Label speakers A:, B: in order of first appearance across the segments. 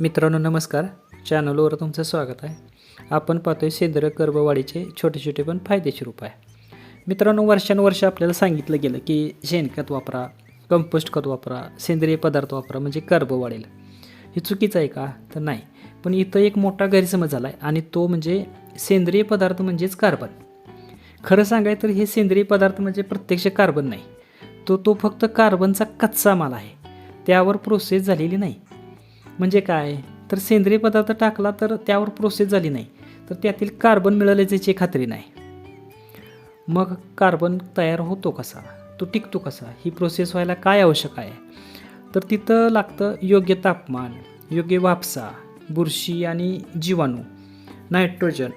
A: मित्रांनो नमस्कार. चॅनलवर तुमचं स्वागत आहे. आपण पाहतोय सेंद्रिय कर्बवाढीचे छोटे छोटे पण फायदेशीर उपाय. मित्रांनो वर्षानुवर्ष आपल्याला सांगितलं गेलं की शेणखत वापरा कंपोस्ट खत वापरा सेंद्रिय पदार्थ वापरा म्हणजे कर्ब वाढेल. हे चुकीचं आहे का? तर नाही. पण इथं एक मोठा गैरसमज झाला आहे आणि तो म्हणजे सेंद्रिय पदार्थ म्हणजेच कार्बन. खरं सांगाय तर हे सेंद्रिय पदार्थ म्हणजे प्रत्यक्ष कार्बन नाही. तो तो फक्त कार्बनचा कच्चा माल आहे. त्यावर प्रोसेस झालेली नाही. म्हणजे काय? तर सेंद्रिय पदार्थ टाकला तर त्यावर प्रोसेस झाली नाही. तर त्यातील कार्बन मिळाले त्याची खात्री नाही. मग कार्बन तयार होतो कसा? तो टिकतो कसा? ही प्रोसेस व्हायला काय आवश्यक आहे? तर तिथं लागतं योग्य तापमान योग्य वापसा बुरशी आणि जीवाणू नायट्रोजन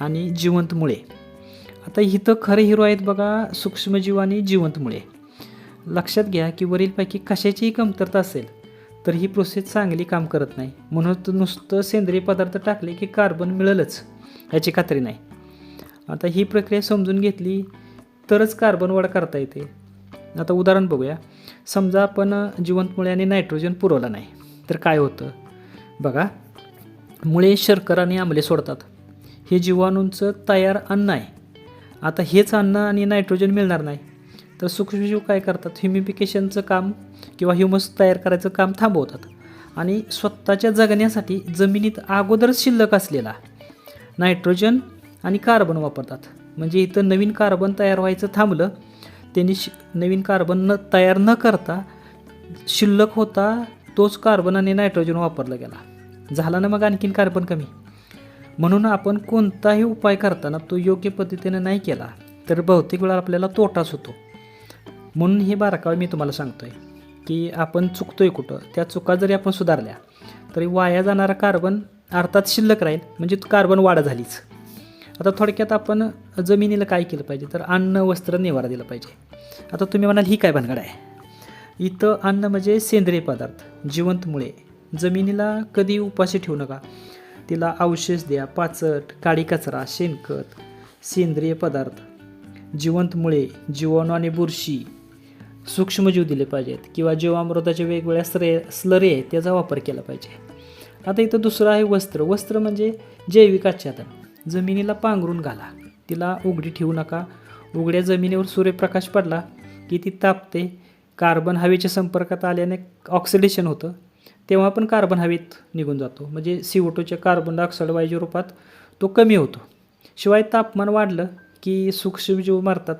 A: आणि जिवंत मुळे आता इथं खरे हिरो आहेत बघा सूक्ष्मजीव आणि जिवंत मुळे लक्षात घ्या की वरीलपैकी कशाचीही कमतरता असेल तर ही प्रोसेस चांगली काम करत नाही. म्हणून नुसतं सेंद्रिय पदार्थ टाकले की कार्बन मिळेलच याची खात्री नाही. आता ही प्रक्रिया समजून घेतली तरच कार्बन वाढ करता येते. आता उदाहरण बघूया. समजा आपण जिवंत मुळे आणि नायट्रोजन पुरवला नाही तर काय होतं? बघा. मुळे शर्करा आणि आंबले सोडतात. हे जीवाणूंचं तयार अन्न आहे. आता हेच अन्न आणि नायट्रोजन मिळणार नाही. तर सूक्ष्मजीव काय करतात? ह्युमिफिकेशनचं काम किंवा ह्युमस तयार करायचं काम थांबवतात. आणि स्वतःच्या जगण्यासाठी जमिनीत अगोदरच शिल्लक असलेला नायट्रोजन आणि कार्बन वापरतात. म्हणजे इथं नवीन कार्बन तयार व्हायचं थांबलं त्यांनी शि नवीन कार्बन न तयार न करता शिल्लक होता तोच कार्बन आणि नायट्रोजन वापरला गेला. झाला ना मग आणखीन कार्बन कमी? म्हणून आपण कोणताही उपाय करताना तो योग्य पद्धतीने नाही केला तर बहुतेक वेळा आपल्याला तोटाच होतो. म्हणून हे बारकावे मी तुम्हाला सांगतो आहे की आपण चुकतोय कुठं? त्या चुका जरी आपण सुधारल्या तरी वाया जाणारा कार्बन अर्थात शिल्लक राहील म्हणजे कार्बन वाढ झालीच. आता थोडक्यात आपण जमिनीला काय केलं पाहिजे? तर अन्न वस्त्र निवारा दिला पाहिजे. आता तुम्ही म्हणाल ही काय भानगड आहे? इथं अन्न म्हणजे सेंद्रिय पदार्थ जिवंत मुळे जमिनीला कधी उपाशी ठेवू नका. तिला अवशेष द्या पाचट काळी कचरा शेणखत सेंद्रिय पदार्थ. जिवंत मुळे जीवाणू आणि बुरशी सूक्ष्मजीव दिले पाहिजेत किंवा जीवामृताचे वेगवेगळ्या स्रे स्लरी आहेत त्याचा वापर केला पाहिजे. आता इथं दुसरं आहे वस्त्र. वस्त्र म्हणजे जैविक आच्छादन. जमिनीला पांघरून घाला. तिला उघडी ठेवू नका. उघड्या जमिनीवर सूर्यप्रकाश पडला की ती तापते. कार्बन हवेच्या संपर्कात आल्याने ऑक्सिडेशन होतं. तेव्हा पण कार्बन हवेत निघून जातो. म्हणजे सी ओ टूच्या कार्बन डायऑक्साईड वायूच्या रूपात तो कमी होतो. शिवाय तापमान वाढलं की सूक्ष्मजीव मारतात.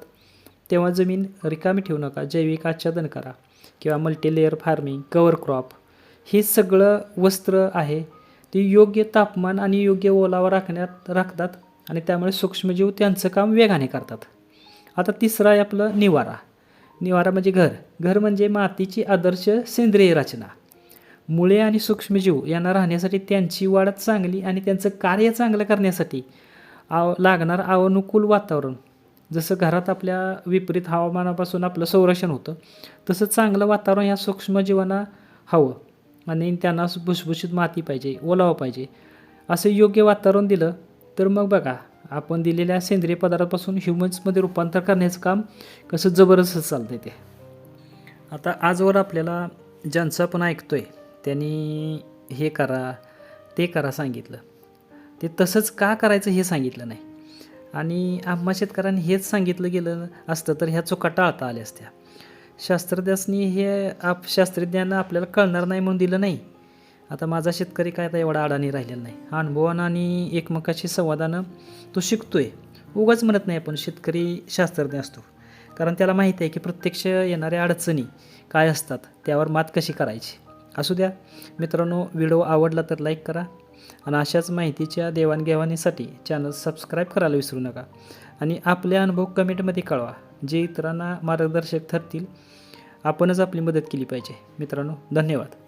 A: तेव्हा जमीन रिकामी ठेवू नका जैविक आच्छादन करा किंवा मल्टीलेअर फार्मिंग कवर क्रॉप हे सगळं वस्त्र आहे. ते योग्य तापमान आणि योग्य ओलावा राखण्यात राखतात आणि त्यामुळे सूक्ष्मजीव त्यांचं काम वेगाने करतात. आता तिसरं आहे आपलं निवारा. निवारा म्हणजे घर. घर म्हणजे मातीची आदर्श सेंद्रिय रचना. मुळे आणि सूक्ष्मजीव यांना राहण्यासाठी त्यांची वाढ चांगली आणि त्यांचं कार्य चांगलं करण्यासाठी आव लागणार अनुकूल वातावरण जसं घरात आपल्या विपरीत हवामानापासून आपलं संरक्षण होतं तसं चांगलं वातावरण ह्या सूक्ष्मजीवांना हवं. आणि त्यांना भुसभुशीत माती पाहिजे ओलावा पाहिजे. असं योग्य वातावरण दिलं तर मग बघा आपण दिलेल्या सेंद्रिय पदार्थापासून ह्युमन्समध्ये रूपांतर करण्याचं काम कसं जबरदस्त चालतं ते. आता आजवर आपल्याला ज्यांचं आपण ऐकतो आहे त्यांनी हे करा ते करा सांगितलं. ते तसंच का करायचं हे सांगितलं नाही. आणि आम्हा शेतकऱ्यांनी हेच सांगितलं गेलं असतं तर ह्या चुका टाळता आल्या असत्या. शास्त्रज्ञांनी हे आप शास्त्रज्ञानं आपल्याला कळणार नाही म्हणून दिलं नाही. आता माझा शेतकरी काय आता एवढा अडाणी राहिलेला नाही. अनुभवानं आणि एकमेकाशी संवादानं तो शिकतोय. उगाच म्हणत नाही आपण शेतकरी शास्त्रज्ञ असतो. कारण त्याला माहिती आहे की प्रत्यक्ष येणाऱ्या अडचणी काय असतात त्यावर मात कशी करायची? असू द्या. मित्रांनो व्हिडिओ आवडला तर लाईक करा. आणि अशाच माहितीच्या देवाणघेवाणीसाठी चॅनल सबस्क्राईब करायला विसरू नका. आणि आपले अनुभव कमेंटमध्ये कळवा जे इतरांना मार्गदर्शक ठरतील. आपणच आपली मदत केली पाहिजे. मित्रांनो धन्यवाद.